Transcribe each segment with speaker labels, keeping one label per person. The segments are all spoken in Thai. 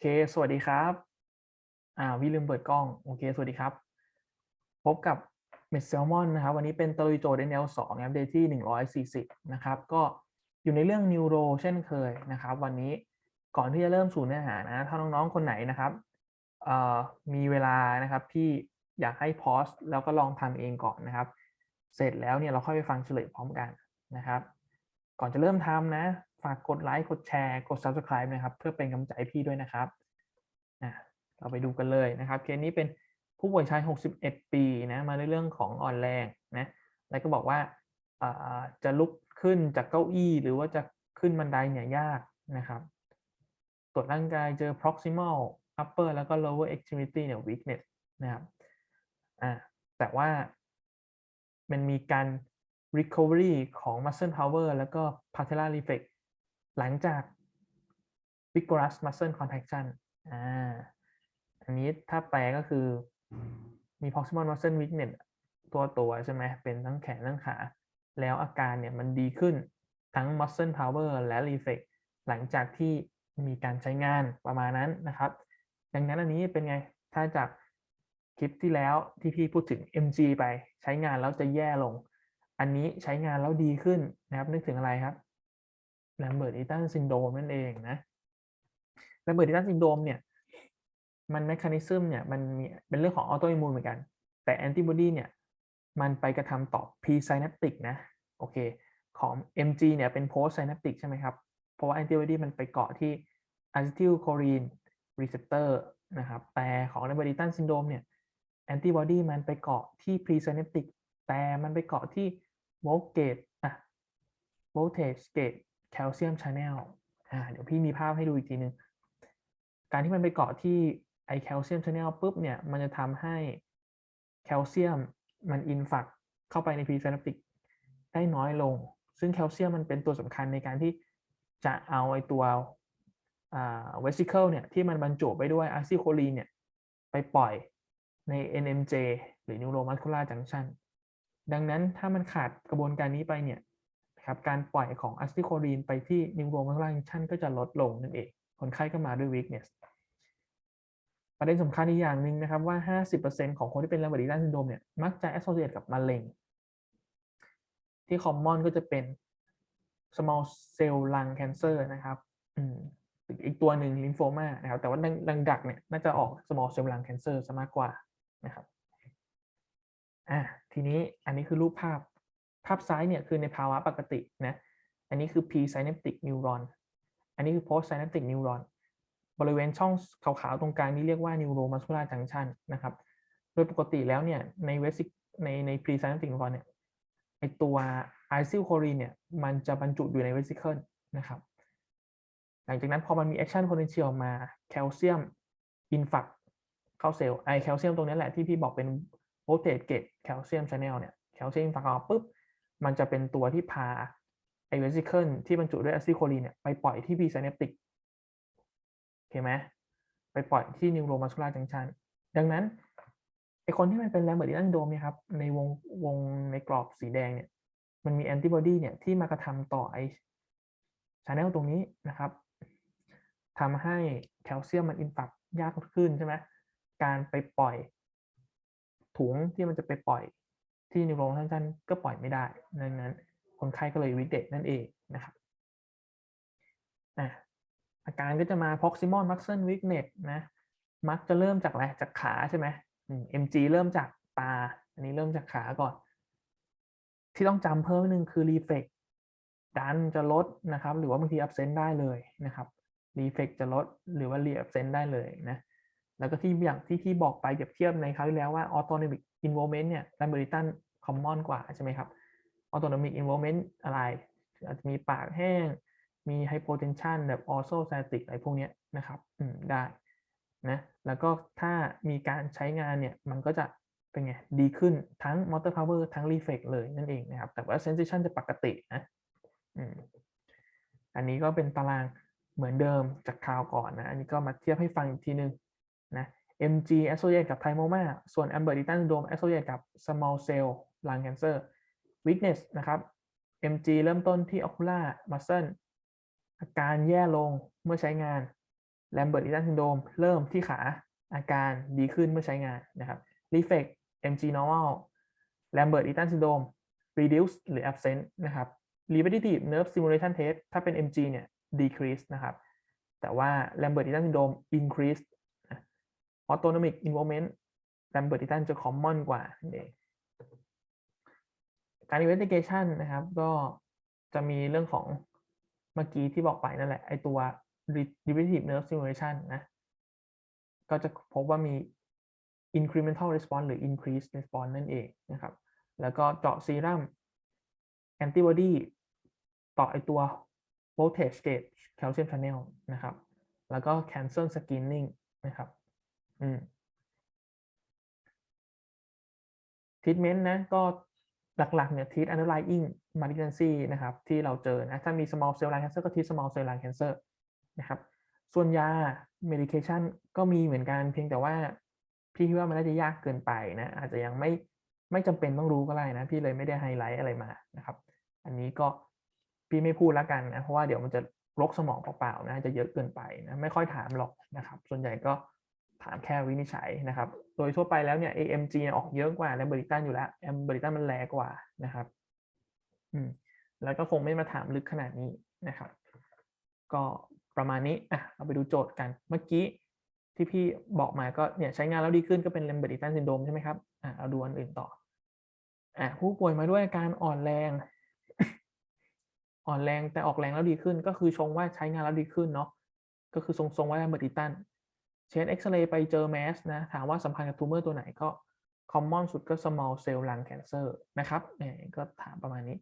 Speaker 1: เค สวัสดีครับ อ่า วิลืมเปิดกล้อง โอเค สวัสดีครับ พบกับเมดแซลมอนนะครับ วันนี้เป็นตะลุยโจทย์ NL 2นะครับเดย์ที่ 140 นะครับ ก็อยู่ในเรื่องนิวโรเช่นเคยนะครับ วันนี้ก่อนที่จะเริ่มสู่เนื้อหานะ ถ้าน้องๆ คนไหนนะครับเอ่อมีเวลานะครับที่อยากให้พอสแล้วก็ลองทำเองก่อนนะครับ เสร็จแล้วเนี่ยเราค่อยไปฟังเฉลยพร้อมกันนะครับ ก่อนจะเริ่มทำนะ ฝากกดไลค์กดแชร์กด Subscribe นะครับเพื่อเป็นกำลังใจพี่ด้วยนะครับอะเราไปดูกันเลยนะครับเคสนี้เป็นผู้ป่วยชาย 61 ปีนะมาในเรื่องของอ่อนแรงนะแล้วก็บอกว่าอ่าจะลุกขึ้นจากเก้าอี้หรือว่าจะขึ้นบันไดเนี่ยยากนะครับ ตรวจร่างกายเจอ proximal upper แล้วก็ lower extremity เนี่ย weakness นะครับอ่าแต่ว่ามันมีการ recovery ของ muscle power แล้วก็ patellar reflex หลังจาก vigorous muscle contraction อ่า อันนี้ถ้าแปลก็คือมี proximal muscle weakness ตัวตัวใช่ไหม เป็นทั้งแขนทั้งขา แล้วอาการเนี่ยมันดีขึ้นทั้ง muscle power และ reflex หลังจากที่มีการใช้งานประมาณนั้นนะครับ ดังนั้นอันนี้เป็นไง ถ้าจากคลิปที่แล้วที่พี่พูดถึง MG ไปใช้งานแล้วจะแย่ลง อันนี้ใช้งานแล้วดีขึ้นนะครับ นึกถึงอะไรครับ แลมเบิร์ตอีตันซินโดมนั่นเองนะแลมเบิร์ตอีตันซินโดมเนี่ย มันแมคานิซึมเนี่ยมันมีเป็นเรื่องของออโตอิมูนเหมือนกัน แต่แอนติบอดีเนี่ย มันไปกระทำต่อ pre synaptic นะโอเคของ MG เนี่ยเป็น post synaptic ใช่ไหมครับ เพราะว่าแอนติบอดีมันไปเกาะที่ acetylcholine receptor นะครับ แต่ของแลมเบิร์ตอีตันซินโดมเนี่ยแอนติบอดีมันไปเกาะที่ pre synaptic แต่มันไปเกาะที่ voltage อะ voltage gate calcium channel อ่าเดี๋ยวพี่มีภาพให้ดูอีกทีนึง การที่มันไปเกาะที่ไอแคลเซียมช n แนลปุ๊บเนี่ย มันจะทำให้แคลเซียมมันอินฟักเข้าไปในพรีไซนัปติกได้น้อยลง ซึ่งแคลเซียมมันเป็นตัวสำคัญในการที่จะเอาไอตัวเวสิเคิลเนี่ยที่มันบรรจุไปด้วยอะซิโคลีนเนี่ยไปปล่อยใน NMJ หรือ neuromuscular junction ดังนั้นถ้ามันขาดกระบวนการนี้ไปเนี่ย ครับการปล่อยของอะซิโคลีนไปที่ neuromuscular junction ก็จะลดลงนั่นเอง คนไข้ก็มาด้วย weakness ประเด็นสำคัญอีกอย่างหนึ่งนะครับว่า 50%ของคนที่เป็นลมเบอร์ดิตันซินโดมเนี่ยมักจะ associate กับมะเร็ง ที่ common ก็จะเป็น small cell lung cancer นะครับอืมอีกตัวหนึ่ง lymphoma นะครับ แต่ว่าดังดักเนี่ยน่าจะออก small cell lung cancer ซะมากกว่านะครับอะทีนี้อันนี้คือรูปภาพ ภาพซ้ายเนี่ยคือในภาวะปกตินะ อันนี้คือ pre-synaptic neuron อันนี้คือ post-synaptic neuron บริเวณช่องขาวๆตรงกลางนี้เรียกว่า neuromuscular junction นะครับ โดยปกติแล้วเนี่ยในเวสิในใน pre-synaptic neuron เนี่ยไอตัว acetylcholine เนี่ยมันจะบรรจุอยู่ใน vesicle นะครับ หลังจากนั้นพอมันมี action potential มาแคลเซียม influx เข้าเซลล์ไอแคลเซียมตรงนี้แหละที่พี่บอกเป็น voltage gate calcium channel เนี่ยแคลเซียม influx ออกปุ๊บ มันจะเป็นตัวที่พาไอเวสิเคิลที่บรรจุด้วยอะซิโคลีนเนี่ยไปปล่อยที่ pre-synaptic โอเคไหมไปปล่อยที่ neuromuscular junction ดังนั้นไอคนที่มันเป็นแลมเบอร์ดิอันโดมเนี่ยครับในวงวงในกรอบสีแดงเนี่ยมันมีแอนติบอดีเนี่ยที่มากระทำต่อไอชาแนลตรงนี้นะครับทำให้แคลเซียมมันอินฟักยากขึ้นใช่ไหมการไปปล่อยถุงที่มันจะไปปล่อย ที่นิวโรนสั้นๆก็ปล่อยไม่ได้ดังนั้น คนไข้ก็เลยวิกเดตนั่นเองนะครับอะอาการก็จะมา proximal muscle weakness นะ มักจะเริ่มจากอะไร จากขาใช่ไหม MG เริ่มจากตา อันนี้เริ่มจากขาก่อน ที่ต้องจำเพิ่มนึงคือ reflex ดันจะลดนะครับ หรือว่าบางที absent ได้เลยนะครับ reflex จะลดหรือว่า re absent ได้เลยนะ แล้วก็ที่อย่างที่ที่บอกไปเปรียบเทียบในคราวที่แล้วว่า autonomic involvement เนี่ย l a m b e r t a n common กว่าใช่ไหมครับ autonomic involvement อะไร อาจจะมีปากแห้ง มี hypotension แบบ orthostatic อะไรพวกนี้นะครับ อืม ได้ นะ แล้วก็ถ้ามีการใช้งานเนี่ย มันก็จะเป็นไง ดีขึ้นทั้ง motor power ทั้ง reflex เลยนั่นเองนะครับ แต่ว่า sensation จะปกตินะ อืม อันนี้ก็เป็นตารางเหมือนเดิมจากคราวก่อนนะ อันนี้ก็มาเทียบให้ฟังอีกทีนึง นะ MG associate กับ thymoma ส่วน Ambert Eaton syndrome associate กับ small cell lung cancer weakness นะครับ MG เริ่มต้นที่ ocular muscle อาการแย่ลงเมื่อใช้งาน Lambert Eaton syndrome เริ่มที่ขาอาการดีขึ้นเมื่อใช้งานนะครับ Reflex MG normal Lambert Eaton syndrome reduce หรือ absent นะครับ repetitive nerve stimulation test ถ้าเป็น MG เนี่ย decrease นะครับ แต่ว่า Lambert Eaton syndrome increase autonomic involvement Lambert Eaton จะ common กว่านั่นเองการ investigation นะครับ ก็จะมีเรื่องของเมื่อกี้ที่บอกไปนั่นแหละ ไอตัว repetitive nerve stimulation นะ ก็จะพบว่ามี incremental response หรือ increased response นั่นเองนะครับ แล้วก็เจาะซีรัม antibody ต่อไอตัว voltage gauge calcium channel นะครับ แล้วก็ cancer screening นะครับ อืม treatment นะก็หลักๆเนี่ย treat underlying malignancy นะครับที่เราเจอนะถ้ามี small cell lung cancer ก็ treat small cell lung cancer นะครับ ส่วนยา medication ก็มีเหมือนกันเพียงแต่ว่า พี่คิดว่ามันน่าจะยากเกินไปนะอาจจะยังไม่ไม่จำเป็นต้องรู้ก็ได้นะ พี่เลยไม่ได้ไฮไลท์อะไรมานะครับ อันนี้ก็พี่ไม่พูดแล้วกันนะเพราะว่าเดี๋ยวมันจะรกสมองเปล่าๆนะจะเยอะเกินไปนะไม่ค่อยถามหรอกนะครับ ส่วนใหญ่ก็ ถามแค่วินิจฉัยนะครับ โดยทั่วไปแล้วเนี่ย AMG ยออกเยอะกว่าแลมเบอริตันอยู่แล้วแลมเบอริตันมันแรงกว่านะครับ อืม แล้วก็คงไม่มาถามลึกขนาดนี้นะครับ ก็ประมาณนี้ อะ เราไปดูโจทย์กัน เมื่อกี้ที่พี่บอกมาก็เนี่ยใช้งานแล้วดีขึ้นก็เป็นแลมเบอริตันซินโดรมใช่ไหมครับ อะ เอาดูอันอื่นต่อ อะ ผู้ป่วยมาด้วยอาการอ่อนแรง อ่อนแรงแต่ออกแรงแล้วดีขึ้น ก็คือชงว่าใช้งานแล้วดีขึ้นเนาะ ก็คือทรงๆว่าแลมเบอริตัน เชนเอ็กซเรย์ไปเจอแมสนะถามว่าสัมพันธ์กับทูเมอร์ตัวไหนก็ common สุดก็ small cell lung cancer นะครับเนี่ยก็ถามประมาณนี้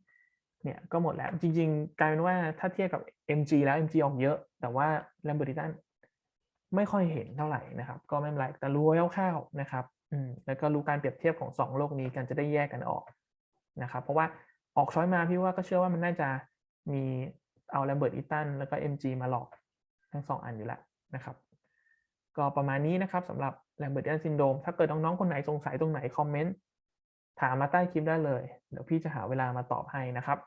Speaker 1: เนี่ยก็หมดแล้วจริงๆ กลายเป็นว่าถ้าเทียบกับ MG แล้ว MG ออกเยอะ แต่ว่า l a m b e r t i n ไม่ค่อยเห็นเท่าไหร่นะครับ ก็ไม่เป็นไรแต่รู้คร่าวๆนะครับอืมแล้วก็รู้การเปรียบเทียบของสองโรคนี้กันจะได้แยกกันออกนะครับ เพราะว่าออกช้อยมาพี่ว่าก็เชื่อว่ามันน่าจะมีเอา l a m b e r t i n แล้วก็ MG มาหลอกทั้งสองอันอยู่แล้วนะครับ ก็ประมาณนี้นะครับสำหรับแลงเบิร์ดเดนซินโดมถ้าเกิดน้องๆคนไหนสงสัยตรงไหนคอมเมนต์ถามมาใต้คลิปได้เลย เดี๋ยวพี่จะหาเวลามาตอบให้นะครับ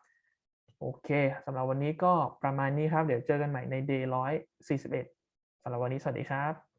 Speaker 1: โอเคสำหรับวันนี้ก็ประมาณนี้ครับ เดี๋ยวเจอกันใหม่ใน day 141สำหรับวันนี้สวัสดีครับ